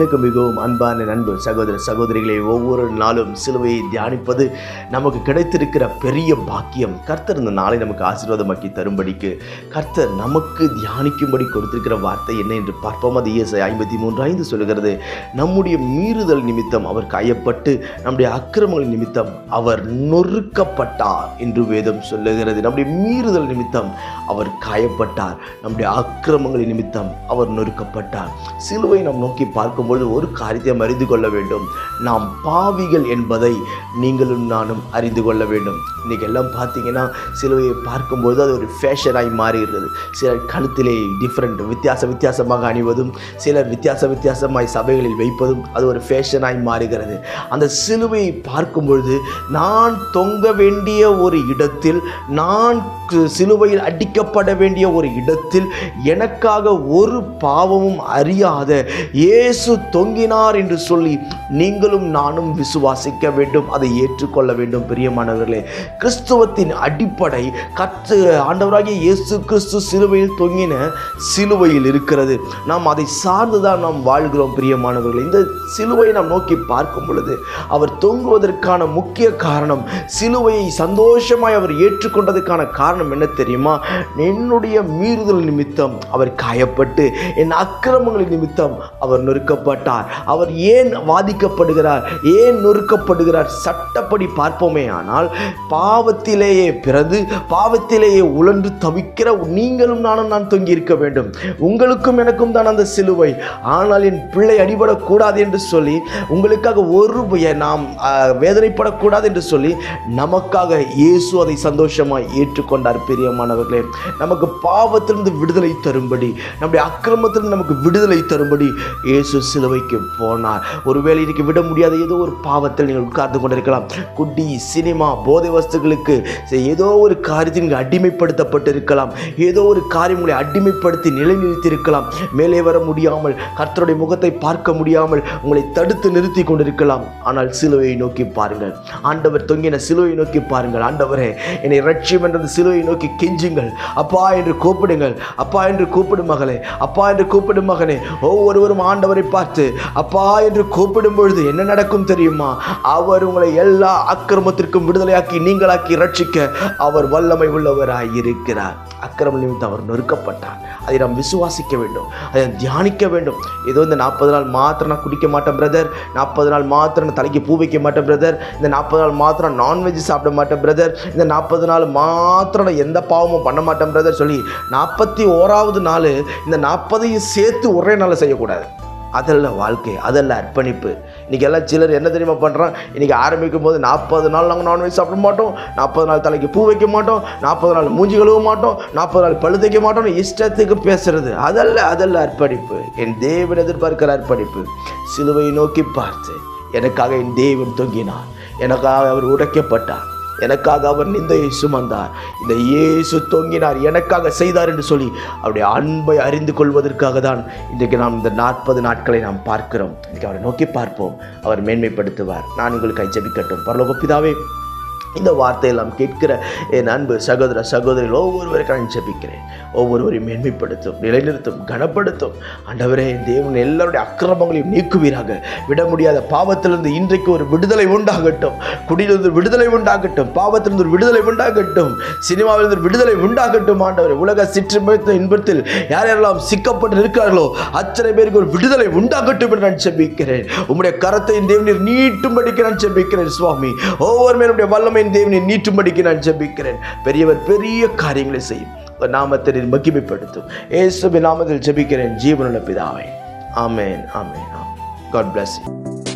எனக்கு மிகவும் அன்பான நண்பு சகோதர சகோதரிகளை ஒவ்வொரு நாளும் சிலுவையை தியானிப்பது நமக்கு கிடைத்திருக்கிற பெரிய பாக்கியம். கர்த்தர் இந்த நாளை நமக்கு ஆசீர்வாதமாக்கி தரும்படிக்கு கர்த்தர் நமக்கு தியானிக்கும்படி கொடுத்திருக்கிற வார்த்தை என்ன என்று பார்ப்போம். அது இயேசை ஐம்பத்தி மூன்று ஐந்து சொல்கிறது நம்முடைய மீறுதல் நிமித்தம் அவர் காயப்பட்டு நம்முடைய அக்கிரமங்கள் நிமித்தம் அவர் நொறுக்கப்பட்டார் என்று வேதம் சொல்லுகிறது. நம்முடைய மீறுதல் நிமித்தம் அவர் காயப்பட்டார் நம்முடைய அக்கிரமங்களின் நிமித்தம் அவர் நொறுக்கப்பட்டார். சிலுவை நாம் நோக்கி பார்க்கும் பார்க்கும்பொழுது ஒரு காரியத்தையும் அறிந்து கொள்ள வேண்டும். நாம் பாவிகள் என்பதை நீங்களும் நானும் அறிந்து கொள்ள வேண்டும். இன்றைக்கி எல்லாம் பார்த்தீங்கன்னா சிலுவையை பார்க்கும்போது அது ஒரு ஃபேஷனாய் மாறுகிறது சிலர் கழுத்திலே டிஃப்ரெண்ட் வித்தியாச வித்தியாசமாக அணிவதும் சிலர் வித்தியாச வித்தியாசமாய் சபைகளில் வைப்பதும் அது ஒரு ஃபேஷனாய் மாறுகிறது. அந்த சிலுவையை பார்க்கும்பொழுது நான் தொங்க வேண்டிய ஒரு இடத்தில் நான் சிலுவையில் அடிக்கப்பட வேண்டிய ஒரு இடத்தில் எனக்காக ஒரு பாவமும் அறியாத இயேசு தொங்கினார் என்று சொல்லி நீங்களும் நானும் விசுவாசிக்க வேண்டும் அதை ஏற்றுக்கொள்ள வேண்டும். பிரியமானவர்களே கிறிஸ்துவத்தின் அடிப்படை கற்று ஆண்டவராகிய இயேசு கிறிஸ்து சிலுவையில் தொங்கின சிலுவையில் இருக்கிறது. நாம் அதை சார்ந்துதான் நாம் வாழ்கிறோம் பிரியமானவர்களே. இந்த சிலுவையை நாம் நோக்கி பார்க்கும் பொழுது அவர் தொங்குவதற்கான முக்கிய காரணம் சிலுவையை சந்தோஷமாய் அவர் ஏற்றுக்கொண்டதுக்கான காரணம் என்ன தெரியுமா? என்னுடைய மீறுதல் நிமித்தம் அவர் காயப்பட்டு என் அக்கிரமங்களின் நிமித்தம் அவர் நொறுக்க வாதிக்கப்பட்டார் அவர் ஏன் வாதிக்கப்படுகிறார்? ஏன் நொறுக்கப்படுகிறார்? சட்டப்படி பார்ப்போமே ஆனால் பாவத்திலேயே பிறந்து பாவத்திலேயே உழன்று தவிக்கிற நீங்களும் நானும் நான் தொங்கி இருக்க வேண்டும். உங்களுக்கும் எனக்கும் தான் அந்த சிலுவை. ஆனால் என் பிள்ளை அடிபடக்கூடாது என்று சொல்லி உங்களுக்காக ஒரு நாம் வேதனைப்படக்கூடாது என்று சொல்லி நமக்காக இயேசு அதை சந்தோஷமாய் ஏற்றுக்கொண்டார் பிரியமானவர்களே. நமக்கு பாவத்திலிருந்து விடுதலை தரும்படி நம்முடைய அக்கிரமத்திலிருந்து நமக்கு விடுதலை தரும்படி இயேசு சிலுவைக்கு போனார். ஒருவேளை இன்றைக்கி விட முடியாத ஏதோ ஒரு பாவத்தில் நீங்கள் உட்கார்ந்து கொண்டிருக்கலாம். குட்டி சினிமா போதை வஸ்துகளுக்கு ஏதோ ஒரு காரியத்தில் நீங்கள் அடிமைப்படுத்தப்பட்டு இருக்கலாம் ஏதோ ஒரு காரியம் உங்களை அடிமைப்படுத்தி நிலைநிறுத்தி இருக்கலாம் மேலே வர முடியாமல் கர்த்தருடைய முகத்தை பார்க்க முடியாமல் உங்களை தடுத்து நிறுத்தி கொண்டிருக்கலாம். ஆனால் சிலுவையை நோக்கி பாருங்கள். ஆண்டவர் தொங்கின சிலுவையை நோக்கி பாருங்கள். ஆண்டவரே என்னை ரட்சியம் என்ற சிலுவையை நோக்கி கெஞ்சுங்கள். அப்பா என்று கூப்பிடுங்கள். அப்பா என்று கூப்பிடும் மகளே அப்பா என்று கூப்பிடும் மகனே. ஒவ்வொருவரும் ஆண்டவரை பார்த்து பார்த்து அப்பா என்று கூப்பிடும் பொழுது என்ன நடக்கும் தெரியுமா? அவர் உங்களை எல்லா அக்கிரமத்திற்கும் விடுதலையாக்கி நீங்களாக்கி ரட்சிக்க அவர் வல்லமை உள்ளவராய் இருக்கிறார். அக்கிரம நிமித்தம் அவர் நொறுக்கப்பட்டார். அதை நாம் விசுவாசிக்க வேண்டும். அதை தியானிக்க வேண்டும். ஏதோ இந்த நாற்பது நாள் மாத்திரம் நான் குடிக்க மாட்டேன் பிரதர் நாற்பது நாள் மாத்திரம் நான் தலைக்கு பூ வைக்க மாட்டேன் பிரதர் இந்த நாற்பது நாள் மாத்திரம் நான்வெஜ் சாப்பிட மாட்டேன் பிரதர் இந்த நாற்பது நாள் மாத்திரம் நான் எந்த பாவமும் பண்ண மாட்டேன் பிரதர் சொல்லி நாற்பத்தி ஓராவது நாள் இந்த நாற்பதையும் சேர்த்து ஒரே நாளில் செய்யக்கூடாது. அதெல்லாம் வாழ்க்கை அதெல்லாம் அர்ப்பணிப்பு. இன்றைக்கி எல்லாம் சிலர் என்ன தெரியுமா பண்ணுறான் இன்றைக்கி ஆரம்பிக்கும் போது நாற்பது நாள் நாங்கள் நான்வெஜ் சாப்பிட மாட்டோம் நாற்பது நாள் தலைக்கு பூ வைக்க மாட்டோம் நாற்பது நாள் மூஞ்சி கழுவ மாட்டோம் நாற்பது நாள் பழு தைக்க மாட்டோம்னு இஷ்டத்துக்கு பேசுகிறது அதல்ல அதல்ல அர்ப்பணிப்பு. என் தேவன் எதிர்பார்க்கிற அர்ப்பணிப்பு. சிலுவையை நோக்கி பார்த்து எனக்காக என் தேவன் தொங்கினார். எனக்காக அவர் உடைக்கப்பட்டார். எனக்காக அவர் நிந்தையை சுமந்தார். இந்த இயேசு தொங்கினார். எனக்காக செய்தார் என்று சொல்லி அவருடைய அன்பை அறிந்து கொள்வதற்காக தான் இன்றைக்கு நாம் இந்த நாற்பது நாட்களை நாம் பார்க்கிறோம். இன்றைக்கு அவரை நோக்கி பார்ப்போம். அவர் மேன்மைப்படுத்துவார். நான் உங்களுக்கு ஜபிக்கட்டும். பரலோக பிதாவே இந்த வார்த்தையெல்லாம் கேட்கிற என் அன்பு சகோதர சகோதரிகள் ஒவ்வொருவருக்கும் நான் ஜெபிக்கிறேன். ஒவ்வொருவரையும் மேன்மைப்படுத்தும் நிலைநிறுத்தும் கனப்படுத்தும். ஆண்டவரே தேவன் எல்லாருடைய அக்கிரமங்களையும் நீக்குவீராக. விட முடியாத பாவத்திலிருந்து இன்றைக்கு ஒரு விடுதலை உண்டாகட்டும். குடியிலிருந்து விடுதலை உண்டாகட்டும். பாவத்திலிருந்து ஒரு விடுதலை உண்டாகட்டும். சினிமாவிலிருந்து ஒரு விடுதலை உண்டாகட்டும். ஆண்டவர் உலக சிற்றுமைத்த இன்பத்தில் யார் யாரெல்லாம் சிக்கப்பட்டு இருக்கிறார்களோ அத்தனை பேருக்கு ஒரு விடுதலை உண்டாகட்டும் என்று நான் ஜெபிக்கிறேன். உம்முடைய கரத்தை என் தேவனீர் நீட்டும்படிக்கு நான் ஜெபிக்கிறேன் சுவாமி. ஒவ்வொரு மேலுடைய வல்லமையின் தேவனை நீட்டும்படிக்கு நான் ஜெபிக்கிறேன். பெரியவர் பெரிய காரியங்களை செய்யும். உங்கள் நாமத்தை மகிமைப்படுத்தும். இயேசுவின் நாமத்தில் ஜெபிக்கிறேன். ஜீவனுள்ள பிதாவை. ஆமேன் ஆமேன் ஆமென். God bless you